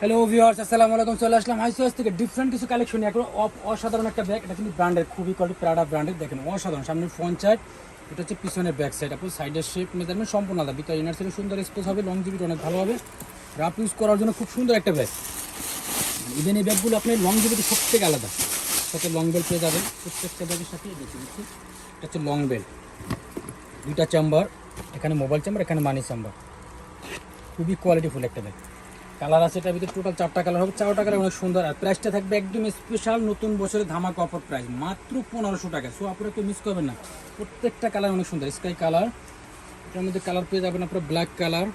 Hello viewers আসসালামু আলাইকুম, চলে আসলাম হাই সোয়াস থেকে ডিফারেন্ট কিছু কালেকশন একবার অসাধারণ একটা ব্যাগ এটা কিন্তু ব্র্যান্ডের খুবই কোয়ালিটি প্রাডা ব্র্যান্ডের দেখেন, অসাধারণ। সামনে ফ্রন্ট সাইড এটা হচ্ছে পিছনের ব্যাক সাইড আপনার সাইডের শেপ মেজারমেন্ট সম্পূর্ণ আলাদা। ভিতরে ইনার সাইডে সুন্দর স্পেস হবে লং জিবিটা অনেক ভালো হবে। রাফ ইউজ করার জন্য খুব সুন্দর একটা ব্যাগ ইভেন এই ব্যাগগুলো আপনি লং জিবিটি সব থেকে আলাদা। সাথে লং বেল পেয়ে যাবেন। প্রত্যেকটা ব্যাগের সাথে দেখে দিচ্ছি এটা হচ্ছে লং বেল দুইটা চেম্বার এখানে মোবাইল চেম্বার এখানে মানি চেম্বার খুবই কোয়ালিটিফুল একটা ব্যাগ কালার আছে, এটার ভিতরে টোটাল চারটা কালার হবে। চারটা কালার অনেক সুন্দর আর প্রাইসটা থাকবে একদম স্পেশাল নতুন বছরের ধামাকা অফার প্রাইস মাত্র পনেরোশো টাকা। সো আপনারা কেউ মিস করবেন না। প্রত্যেকটা কালার অনেক সুন্দর স্কাই কালার এটার মধ্যে কালার পেয়ে যাবেন আপনার ব্ল্যাক কালার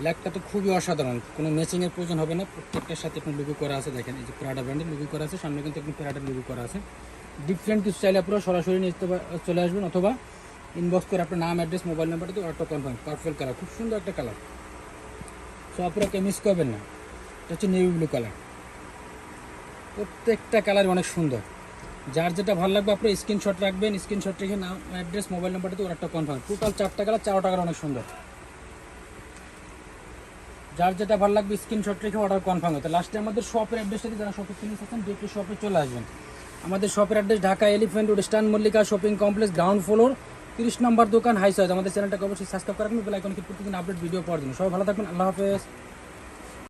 ব্ল্যাকটা তো খুবই অসাধারণ, কোনো ম্যাচিংয়ের প্রয়োজন হবে না। প্রত্যেকটার সাথে এখন লুগো করা আছে, দেখেন, এই যে প্রাডা ব্র্যান্ডের লুগো করা আছে, সামনে কিন্তু একদম প্রাডার লুগো করা আছে। ডিফারেন্ট কিছু চাইলে আপনারা সরাসরি নিয়ে চলে আসবেন অথবা ইনবক্স করে আপনার নাম অ্যাড্রেস মোবাইল নাম্বারটা তো অটো কনফার্ম পারফেক্ট কালার খুব সুন্দর একটা কালার সো আপনারা কেউ মিস করবেন না। এটা হচ্ছে নেভি ব্লু কালার প্রত্যেকটা কালার অনেক সুন্দর। যার যেটা ভালো লাগবে আপনি স্ক্রিনশট রাখবেন স্ক্রিনশট রেখে নাম অ্যাড্রেস মোবাইল নাম্বারটা তো একটা কনফার্ম টোটাল চারটা কালার চারটা টাকার অনেক সুন্দর। যার যেটা ভালো লাগবে স্ক্রিনশট রেখে অর্ডার কনফার্ম হতো লাস্টে আমাদের শপের অ্যাড্রেসটা যারা শপে কিনে থাকেন ডিরেক্টলি শপে চলে আসবেন। আমাদের শপের অ্যাড্রেস ঢাকা এলিফ্যান্ট রোড স্টান Mallika shopping complex ground floor তিরিশ নম্বর দোকান হাই সাইজ আমাদের চ্যানেলটাকে অবশ্যই সাবস্ক্রাইব করে বেল বেলাইকনকে প্রতিদিন আপডেট ভিডিও পাওয়ার জন্য। সবাই ভালো থাকবেন। আল্লাহ হাফেজ।